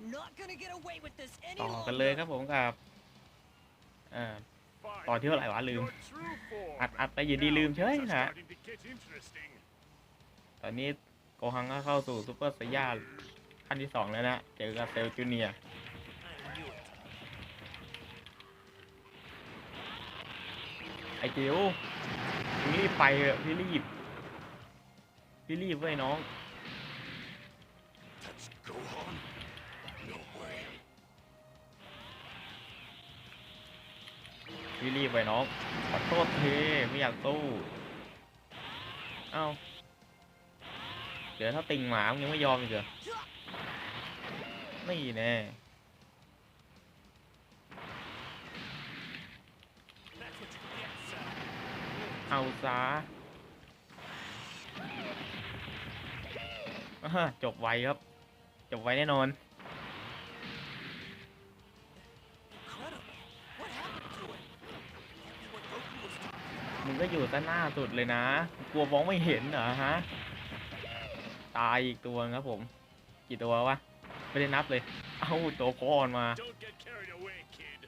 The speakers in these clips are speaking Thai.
ต่อ longer. กันเลยครับผมกับอ่าต่อที่เท่าไหร่วะลืม อัดอัดไปอยู่ดีลืมเฉยนะตอนนี้โกฮังก็เข้าสู่ซูเปอร์ไซย่าขั้นที่สองแล้วนะ เจอกับเซลจูเนียร์ไอจิวพี่รีบไปเถอะพี่รีบ พี่รีบเว้ยน้อง รีบไปน้องขอโทษทีไม่อยากสู้เอ้าเดี๋ยวถ้าติงหมามึงยังไม่ยอมอีกเหรอนี่แน่เอาซะจบไวครับ จบไวแน่นอน มึงก็อยู่ด้านหน้าสุดเลยนะ กลัวมองไม่เห็นเหรอฮะ ตายอีกตัวครับผม กี่ตัววะ ไม่ได้นับเลย เอ้าตัวพ่อมันมา Don't get carried away, kid.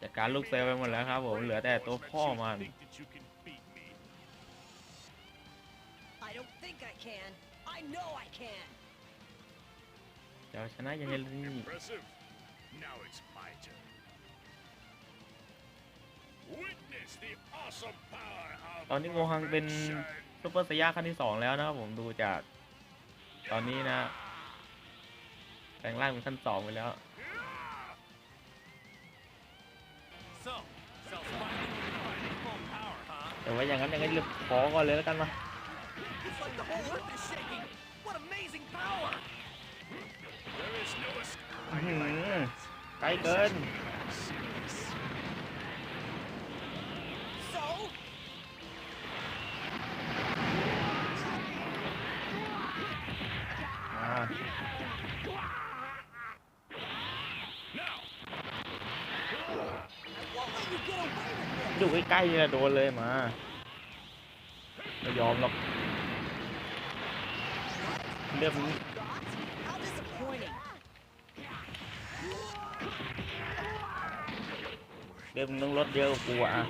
จัดการลูกเซลล์ไปหมดแล้วครับผม เหลือแต่ตัวพ่อมัน Think that you can beat me. I don't think I can. I know I can. เดี๋ยวชนะยังไงล่ะนี่ ตอนนี้โกฮังเป็น Shine. ซูเปอร์ไซย่าขั้นที่สองแล้วนะครับผมดูจากตอนนี้นะแปลงร่างเป็นขั้นสองไปแล้ว So, Cell's finally providing full power, huh? แต่ว่าอย่างนั้นอย่างนั้นเลยขอก่อนเลยแล้วกันมา It's like the whole earth is shaking! What amazing power! There is no escape. อื้อหือไกลเกิน อยู่ใกล้ๆนี่แหละโดนเลยมาไม่ยอมหรอกเรื่องนี้ How disappointing. เรื่องมึงต้องลดเยอะกว่ากูอะ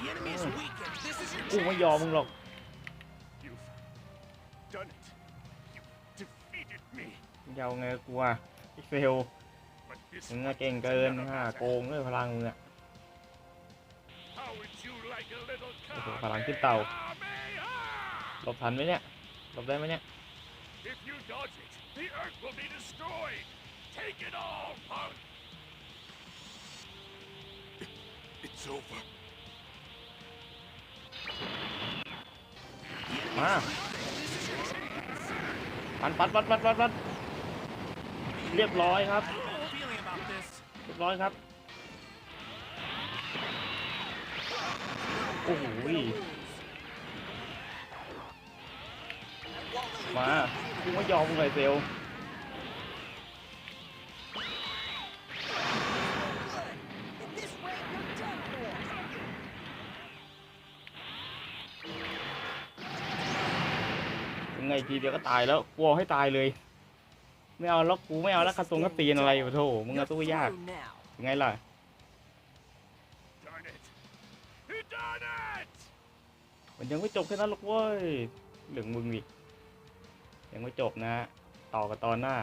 The enemy is weakened! This is your กูไม่ยอมมึงหรอก me. มึงจะเอาไงกับกูอะไอ้เฟล But this มึงอะเก่งเกินฮะโกงด้วยพลังมึงอะ How would you like a little โอ้โห car? พลังขึ้นเตาหลบทันไหมเนี่ยหลบได้ไหมเนี่ย If you dodge it, the Earth will be destroyed. Take it all, punk. It's over. มาปันปัดปัดปัดปัดปัด เรียบร้อยครับ เรียบร้อยครับ โอ้โหมากูไม่ยอมเลยเซลยังไงทีเดียวก็ตายแล้วกลัวให้ตายเลย ไม่เอาแล้วกูไม่เอาแล้วกระทรงกระตีนอะไรอยู่โถมึงกระตู้ยากยังไงล่ะมันยังไม่จบแค่นั้นหรอกเว้ยเหลืองมึงอีกยังไม่จบนะ ต่อกันตอนหน้า